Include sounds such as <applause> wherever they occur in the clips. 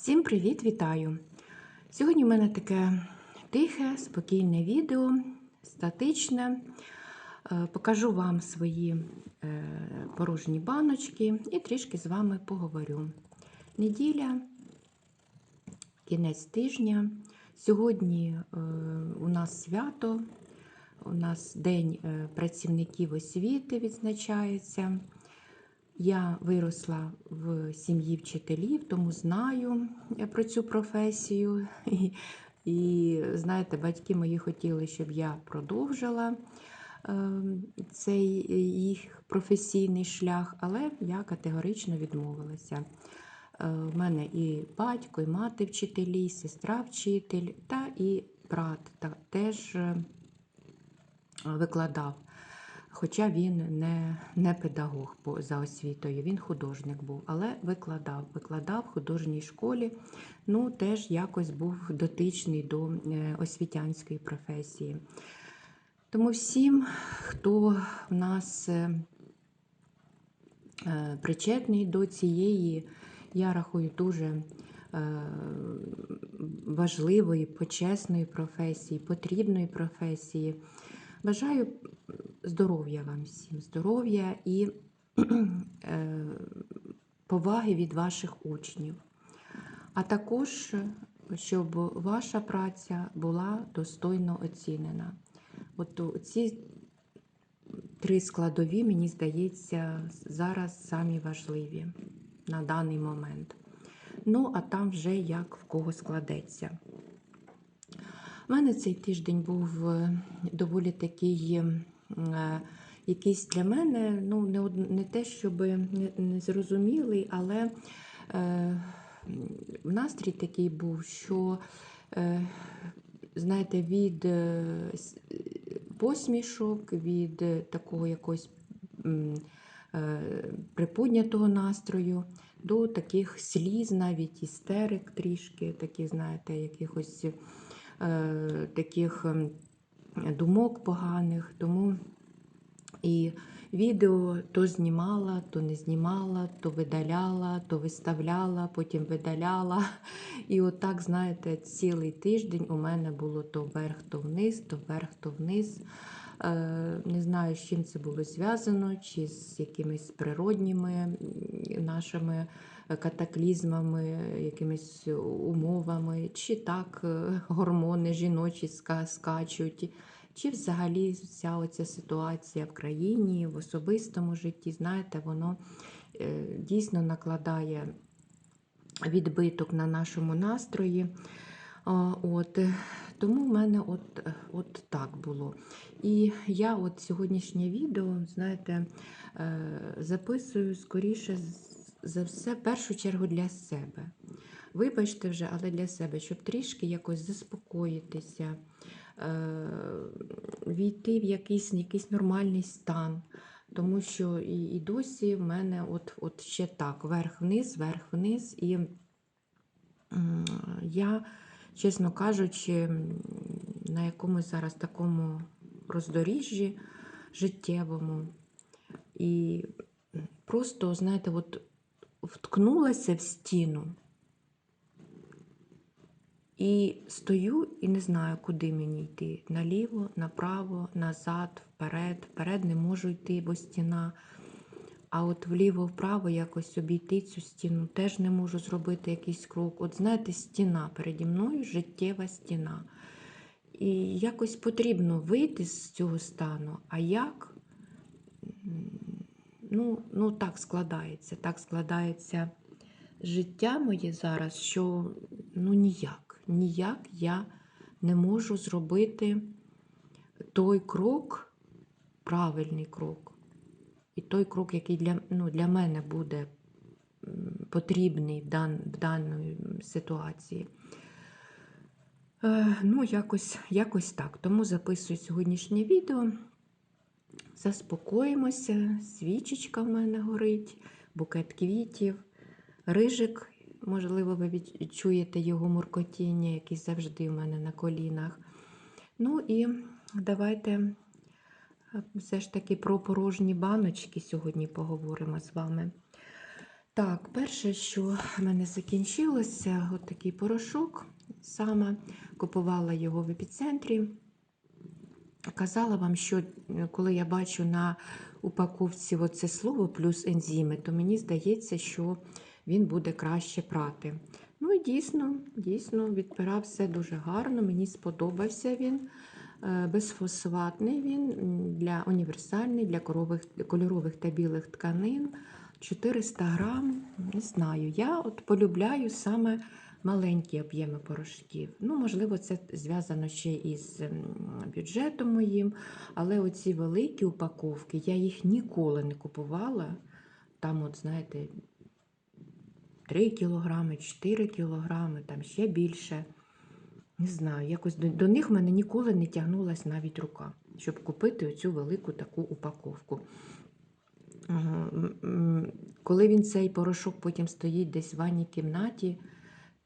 Всім привіт, вітаю! Сьогодні в мене таке тихе, спокійне відео, статичне. Е, Покажу вам свої е, порожні баночки і трішки з вами поговорю. Неділя, кінець тижня. Сьогодні е, у нас свято, у нас День працівників освіти відзначається. Я виросла в сім'ї вчителів, тому знаю е, про цю професію. <laughs> І, і знаєте, батьки мої хотіли, щоб я продовжила е, цей їх професійний шлях, але я категорично відмовилася. Е, У мене і батько, і мати вчителі, і сестра вчитель, та і брат та, теж е, викладав. Хоча він не, не педагог по- за освітою, він художник був, але викладав, викладав в художній школі, ну теж якось був дотичний до е, освітянської професії. Тому всім, хто в нас е, е, причетний до цієї, я рахую, дуже важливої, почесної професії, потрібної професії. Бажаю здоров'я вам всім, здоров'я і <clears throat> е, поваги від ваших учнів. А також, щоб ваша праця була достойно оцінена. От ці три складові, мені здається, зараз самі важливі на даний момент. Ну, а там вже як в кого складеться. У мене цей тиждень був е, доволі такий якийсь для мене, ну, не, не те, щоб не, не але е, настрій такий був, що, е, знаєте, від е, посмішок, від е, такого якогось е, приподнятого настрою до таких сліз, навіть істерик трішки, таких, знаєте, якихось е, таких думок поганих. Тому і відео то знімала, то не знімала, то видаляла, то виставляла, потім видаляла. І отак, знаєте, цілий тиждень у мене було то вверх, то вниз, то вверх, то вниз. Е, Не знаю, з чим це було зв'язано, чи з якимись природніми нашими катаклізмами, якимись умовами, чи так е, гормони жіночі скачуть, чи взагалі вся оця ситуація в країні, в особистому житті, знаєте, воно е, дійсно накладає відбиток на нашому настрої. От, тому в мене от, от так було. І я от сьогоднішнє відео, знаєте, е, записую скоріше з- за все, в першу чергу для себе. Вибачте вже, але для себе, щоб трішки якось заспокоїтися, е, війти в якийсь, якийсь нормальний стан. Тому що і, і досі в мене от, от ще так, вверх-вниз, вверх-вниз. І я, чесно кажучи, на якомусь зараз такому роздоріжжі життєвому. І просто, знаєте, от вткнулася в стіну. І стою і не знаю, куди мені йти. Наліво, направо, назад, вперед. Вперед не можу йти, бо стіна. А от вліво-вправо якось обійти цю стіну теж не можу зробити якийсь крок. От знаєте, стіна переді мною життєва стіна. І якось потрібно вийти з цього стану. А як? Ну, ну так складається. Так складається життя моє зараз, що ну ніяк, ніяк я не можу зробити той крок, правильний крок. І той крок, який для, ну, для мене буде потрібний в, дан, в даній ситуації. Е, ну, якось, якось так. Тому записую сьогоднішнє відео. Заспокоїмося, свічечка в мене горить, букет квітів, рижик, можливо, ви відчуєте його муркотіння, який завжди у мене на колінах. Ну і давайте е, все ж таки про порожні баночки сьогодні поговоримо з вами. Так, перше, що в мене закінчилося, от такий порошок. Саме купувала його в епіцентрі. Казала вам, що е, коли я бачу на упаковці оце слово плюс ензими, то мені здається, що він буде краще прати. Ну і дійсно, дійсно, відпирав все дуже гарно, мені сподобався він. Е, Безфосфатний він для універсальний для корових, кольорових та білих тканин. 400 грам, не знаю. Я от полюбляю саме маленькі об'єми порошків. Ну, можливо, це зв'язано ще із бюджетом моїм, але оці великі упаковки, я їх ніколи не купувала. Там, от, знаєте, 3 кілограми, 4 кілограми, там ще більше. Не знаю, якось до, до них в мене ніколи не тягнулась навіть рука, щоб купити оцю велику таку упаковку. Коли він цей порошок потім стоїть десь в ванній кімнаті,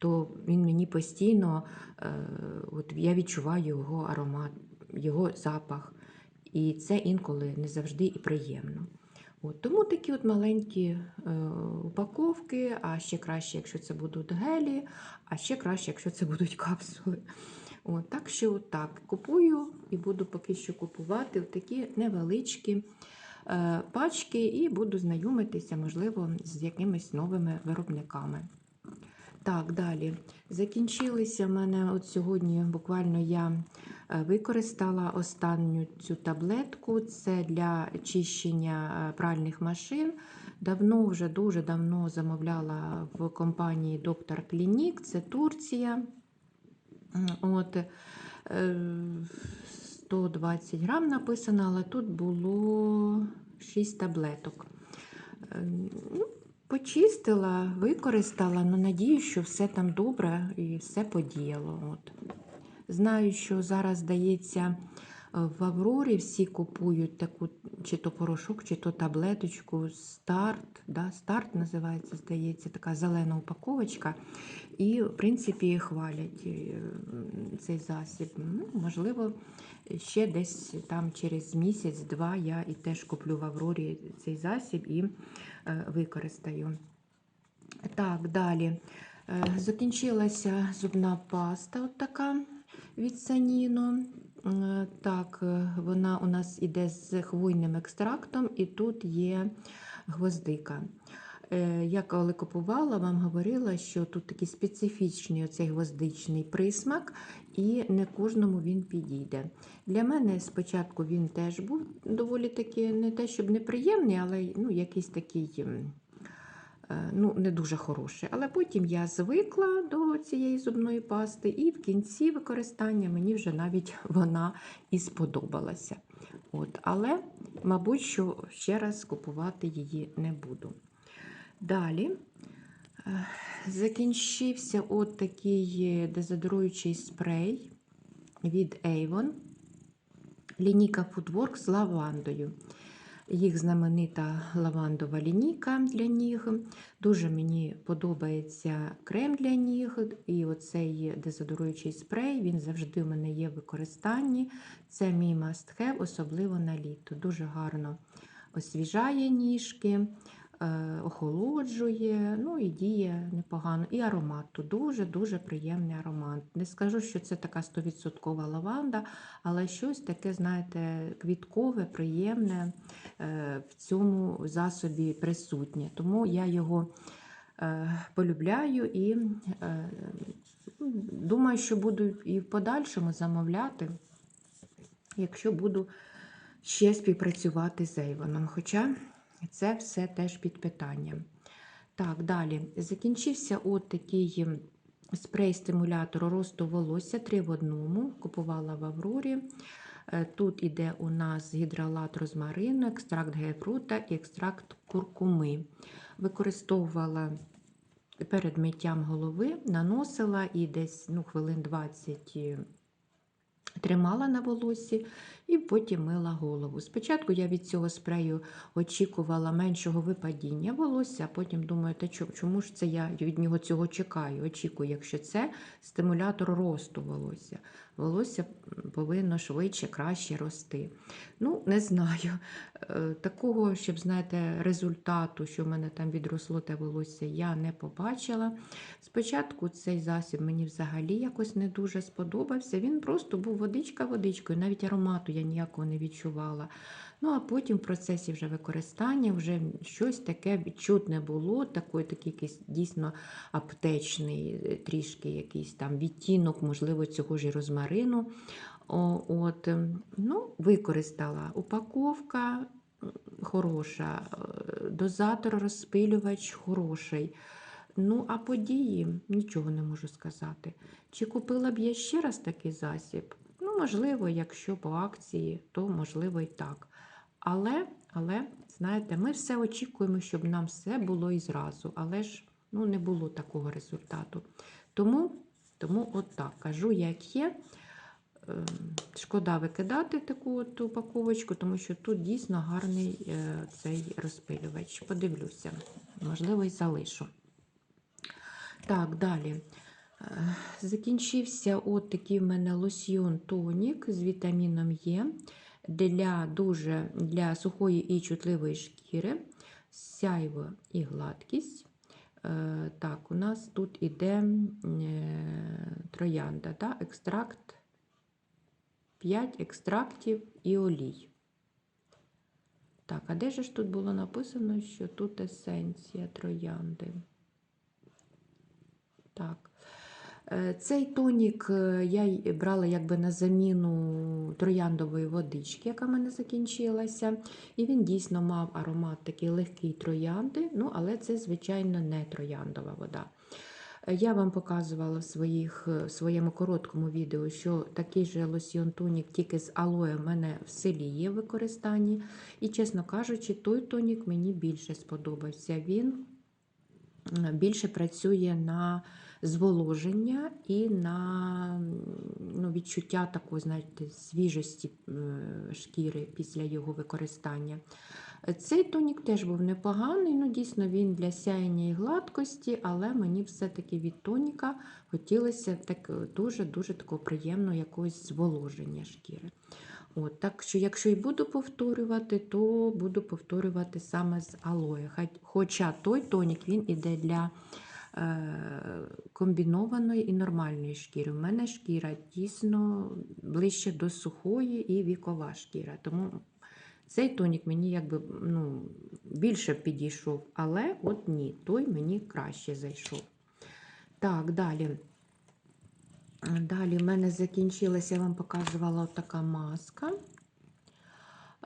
то він мені постійно, е, от я відчуваю його аромат, його запах. І це інколи не завжди і приємно. От, тому такі от маленькі е, упаковки, а ще краще, якщо це будуть гелі, а ще краще, якщо це будуть капсули. От, так що так купую і буду поки що купувати такі невеличкі е, пачки і буду знайомитися, можливо, з якимись новими виробниками. Так, далі. Закінчилися мене от сьогодні. Буквально я е, використала останню цю таблетку. Це для чищення е, пральних машин. Давно, вже дуже давно замовляла в компанії Доктор Клінік, це Турція. От, е, 120 грам написано, але тут було 6 таблеток. Ну, Почистила, використала, але надію, що все там добре і все подіяло. От. Знаю, що зараз, здається, в Аврорі всі купують таку чи то порошок, чи то таблеточку старт. Да? Старт називається, здається, така зелена упаковочка. І, в принципі, хвалять е, цей засіб. Ну, можливо, ще десь там через місяць-два я і теж куплю в Аврорі цей засіб і е, використаю. Так, далі. Е, Закінчилася зубна паста от така від Саніно. Е, Так, е, вона у нас іде з хвойним екстрактом, і тут є гвоздика. Е, Я коли купувала, вам говорила, що тут такий специфічний оцей гвоздичний присмак, і не кожному він підійде. Для мене спочатку він теж був доволі таки не те, щоб неприємний, але ну, якийсь такий ну, не дуже хороший. Але потім я звикла до цієї зубної пасти, і в кінці використання мені вже навіть <laughs> вона і сподобалася. От, але, мабуть, що ще раз купувати її не буду. Далі е, закінчився от такий дезодоруючий спрей від Avon. Лінійка Foodwork з лавандою. Їх знаменита лавандова лінійка для ніг. Дуже мені подобається крем для ніг. І оцей дезодоруючий спрей, він завжди у мене є в використанні. Це мій must have, особливо на літо. Дуже гарно освіжає ніжки, охолоджує, ну і діє непогано. І аромат тут дуже-дуже приємний аромат. Не скажу, що це така 100% лаванда, але щось таке, знаєте, квіткове, приємне е, в цьому засобі присутнє. Тому я його е, полюбляю і е, думаю, що буду і в подальшому замовляти, якщо буду ще співпрацювати з Avon. Хоча це все теж під питанням. Так, далі. Закінчився от такий спрей-стимулятор росту волосся 3 в одному. Купувала в Аврорі. Е, Тут іде у нас гідролат розмарину, екстракт гейфрута і екстракт куркуми. Використовувала перед миттям голови, наносила і десь ну, хвилин 20 тримала на волосі і потім мила голову. Спочатку я від цього спрею очікувала меншого випадіння волосся, а потім думаю, та чому ж це я від нього цього чекаю? Очікую, якщо це стимулятор росту волосся. Волосся повинно швидше, краще рости. Ну, не знаю. Е, такого, щоб, знаєте, результату, що в мене там відросло те волосся, я не побачила. Спочатку цей засіб мені взагалі якось не дуже сподобався. Він просто був водичка водичкою, навіть аромату я ніякого не відчувала. Ну, а потім в процесі вже використання вже щось таке відчутне було, такий, такий якийсь дійсно аптечний, е, трішки якийсь там відтінок, можливо, цього ж і розмарину. От, ем, ну, використала упаковка хороша, е, дозатор, розпилювач хороший. Ну, а події нічого не можу сказати. Чи купила б я ще раз такий засіб? Ну, можливо, якщо по акції, то можливо і так. Але, але, знаєте, ми все очікуємо, щоб нам все було і зразу, але ж ну, не було такого результату. Тому, тому от так, кажу, як є. Ем, Шкода викидати таку от упаковочку, тому що тут дійсно гарний е, цей розпилювач. Подивлюся, можливо, і залишу. Так, далі. Е, Закінчився от такий в мене лосьйон тонік з вітаміном Е для дуже для сухої і чутливої шкіри, сяйво і гладкість. Е, Так, у нас тут іде е, троянда, да? екстракт 5 екстрактів і олій. Так, а де ж тут було написано, що тут есенція троянди? Так. Е, Цей тонік е, я брала якби на заміну трояндової водички, яка в мене закінчилася. І він дійсно мав аромат такий легкий троянди, ну, але це, звичайно, не трояндова вода. Е, Я вам показувала в своїх, в своєму короткому відео, що такий же лосьйон тонік тільки з алоє в мене в селі є в використанні. І, чесно кажучи, той тонік мені більше сподобався. Він більше працює на зволоження і на ну, відчуття такої, знаєте, свіжості е, шкіри після його використання. Цей тонік теж був непоганий, ну дійсно він для сяєння і гладкості, але мені все-таки від тоніка хотілося так дуже-дуже такого приємного якогось зволоження шкіри. От, так що, якщо і буду повторювати, то буду повторювати саме з алоє. Хоча той тонік він іде для е, комбінованої і нормальної шкіри. У мене шкіра дійсно ближче до сухої і вікова шкіра. Тому цей тонік мені якби ну, більше підійшов, але от ні, той мені краще зайшов. Так, далі. Далі в мене закінчилася, я вам показувала така маска.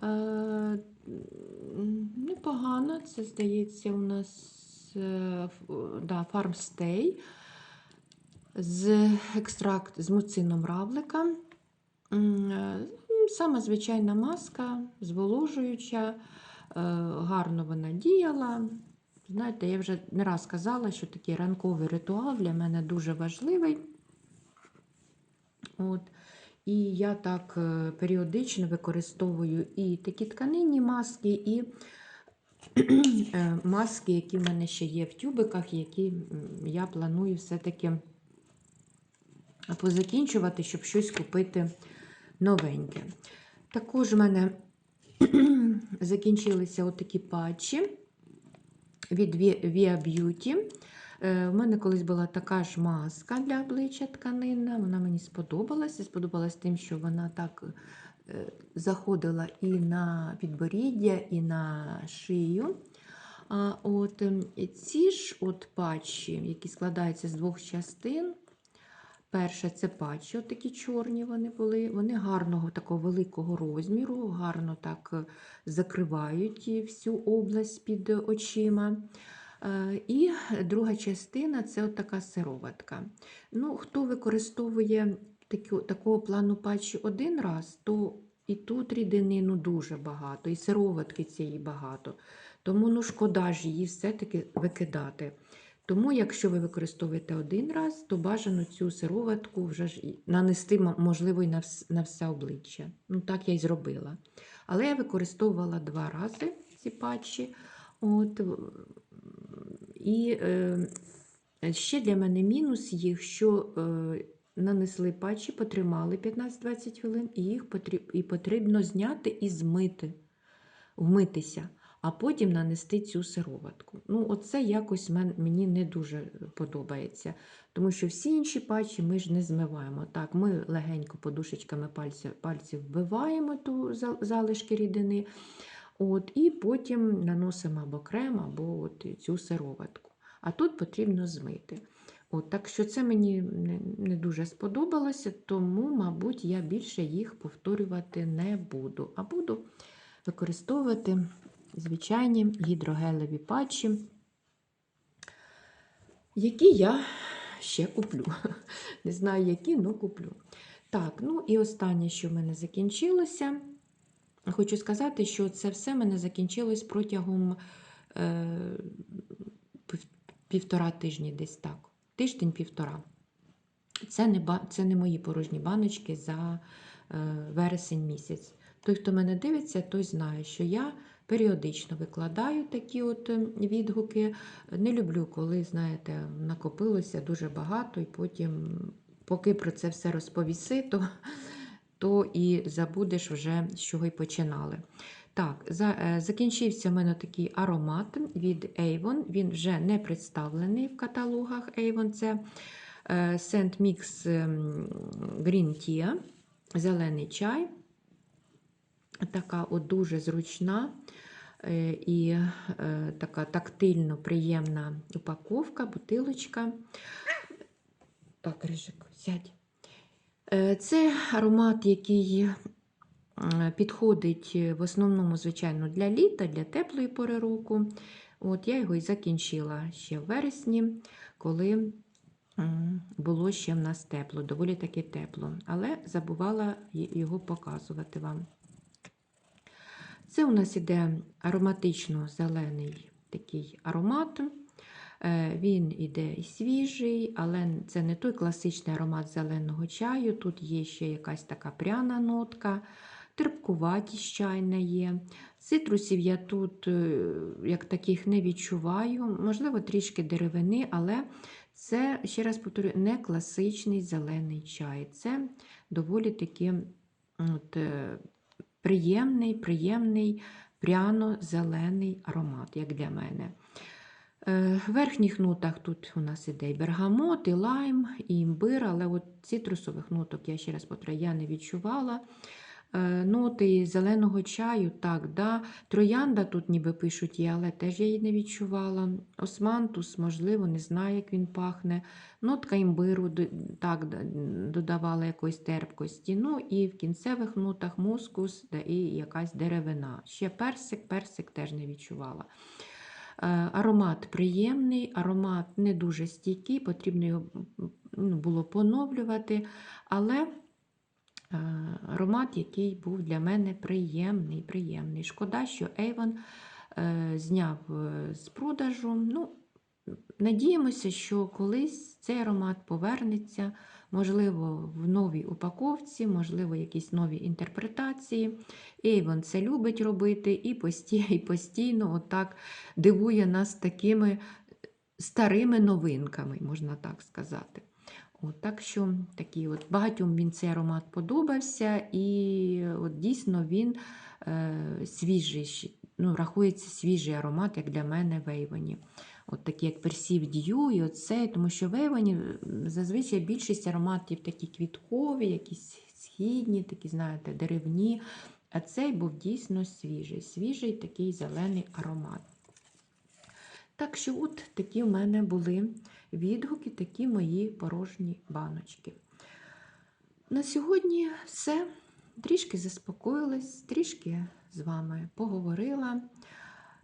Е, непогано, це здається, у нас е, да, Farmstay з екстракт з муцином равлика. М, е, Сама звичайна маска, зволожуюча, е, гарно вона діяла. Знаєте, я вже не раз казала, що такий ранковий ритуал для мене дуже важливий. От. І я так е, періодично використовую і такі тканинні маски, і е, маски, які в мене ще є в тюбиках, які я планую все-таки позакінчувати, щоб щось купити новеньке. Також в мене <clears throat> закінчилися отакі патчі від Via Beauty. Е, У мене колись була така ж маска для обличчя тканинна. Вона мені сподобалася. Сподобалась тим, що вона так е, заходила і на підборіддя, і на шию. От, ем, ці ж от патчі, які складаються з двох частин. Перше, це патчі, такі чорні вони були. Вони гарного такого великого розміру, гарно так е, закривають всю область під очима. Е, І друга частина це така сироватка. Ну, хто використовує такого плану патчі один раз, то і тут рідини ну, дуже багато, і сироватки цієї багато. Тому ну, шкода ж її все-таки викидати. Тому, якщо ви використовуєте один раз, то бажано цю сироватку вже ж нанести, можливо, і на, вс- на все обличчя. Ну, так я й зробила. Але я використовувала два рази ці патчі. От, і е, ще для мене мінус їх, що е, нанесли патчі, потримали 15-20 хвилин, і їх потріб, і потрібно зняти і змити. вмитися, а потім нанести цю сироватку. Ну, оце якось мен- мені не дуже подобається. Тому що всі інші патчі ми ж не змиваємо. Так, ми легенько подушечками пальців, пальців вбиваємо ту залишки рідини, от, і потім наносимо або крем, або от цю сироватку. А тут потрібно змити. От, так що це мені не дуже сподобалося, тому, мабуть, я більше їх повторювати не буду, а буду використовувати звичайні гідрогелеві патчі, які я ще куплю. <laughs> Не знаю, які, але куплю. Так, ну і останнє, що в мене закінчилося. Хочу сказати, що це все в мене закінчилось протягом е, півтора тижні, десь так. Тиждень-півтора. Це не, це не мої порожні баночки за е, вересень місяць. Той, хто мене дивиться, той знає, що я періодично викладаю такі от е, відгуки. Не люблю, коли, знаєте, накопилося дуже багато, і потім, поки про це все розповіси, то, то і забудеш вже, з чого й починали. Так, за, е, закінчився в мене такий аромат від Avon. Він вже не представлений в каталогах Avon. Це е, Scent Mix ем, Green Tea, зелений чай. Така от дуже зручна е, і е, така тактильно приємна упаковка, бутилочка. Так, Рижик, сядь. Е, Це аромат, який підходить в основному, звичайно, для літа, для теплої пори року. От я його і закінчила ще в вересні, коли було ще в нас тепло, доволі таки тепло, але забувала його показувати вам. Це у нас іде ароматично-зелений такий аромат. Е, Він іде і свіжий, але це не той класичний аромат зеленого чаю. Тут є ще якась така пряна нотка, терпкуватість чайна є. Цитрусів я тут е, як таких не відчуваю, можливо, трішки деревини, але це, ще раз повторю, не класичний зелений чай. Це доволі таки от, е, приємний, приємний пряно-зелений аромат, як для мене. Е, В верхніх нотах тут у нас іде і бергамот, і лайм, і імбир, але от цитрусових ноток, я ще раз повторяю, я не відчувала. Е, Ноти зеленого чаю, так, да. троянда тут ніби пишуть є, але теж я її не відчувала. Османтус, можливо, не знаю, як він пахне. Нотка імбиру так, додавала якоїсь терпкості. Ну і в кінцевих нотах мускус і якась деревина. Ще персик, персик теж не відчувала. Е, Аромат приємний, аромат не дуже стійкий, потрібно його ну, було поновлювати, але аромат, який був для мене приємний, приємний. Шкода, що Avon е, зняв е, з продажу. Ну, надіємося, що колись цей аромат повернеться, можливо, в новій упаковці, можливо, якісь нові інтерпретації. Avon це любить робити і постійно, і постійно отак дивує нас такими старими новинками, можна так сказати. От, так що такі от, багатьом він цей аромат подобався, і от, дійсно він е, свіжий, ну, рахується свіжий аромат, як для мене в Ейвоні. От такі як Perceived Dew і оцей, тому що в Ейвоні зазвичай більшість ароматів такі квіткові, якісь східні, такі, знаєте, деревні. А цей був дійсно свіжий, свіжий такий зелений аромат. Так що, от такі в мене були відгуки, такі мої порожні баночки. На сьогодні все. Трішки заспокоїлась, трішки з вами поговорила.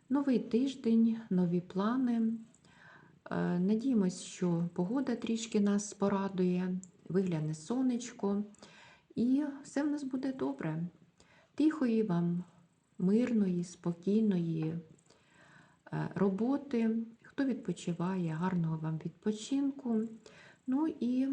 Новий тиждень, нові плани. Е, Надіємось, що погода трішки нас порадує, вигляне сонечко, і все в нас буде добре. Тихої вам, мирної, спокійної роботи. Хто відпочиває, гарного вам відпочинку. Ну і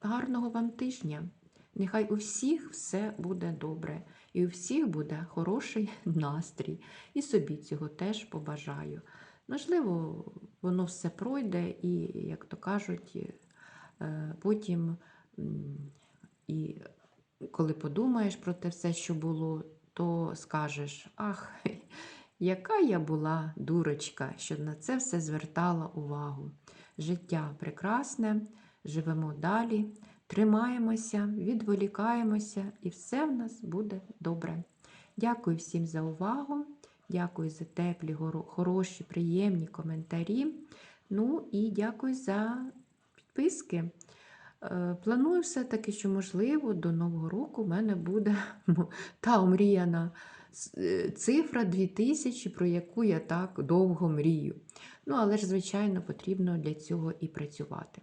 гарного вам тижня. Нехай у всіх все буде добре, і у всіх буде хороший <laughs> настрій. І собі цього теж побажаю. Можливо, воно все пройде, і, як то кажуть, е, потім, і коли подумаєш про те все, що було, то скажеш: ах, яка я була дурочка, що на це все звертала увагу. Життя прекрасне, живемо далі, тримаємося, відволікаємося, і все в нас буде добре. Дякую всім за увагу. Дякую за теплі, хороші, приємні коментарі. Ну і дякую за підписки. Е, Планую все-таки, що можливо до Нового року в мене буде <laughs> та омріяна цифра 2000, про яку я так довго мрію. Ну, але ж, звичайно, потрібно для цього і працювати.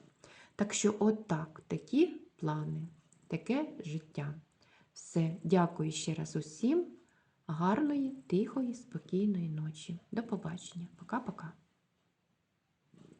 Так що, отак, такі плани, таке життя. Все, дякую ще раз усім. Гарної, тихої, спокійної ночі. До побачення. Пока-пока.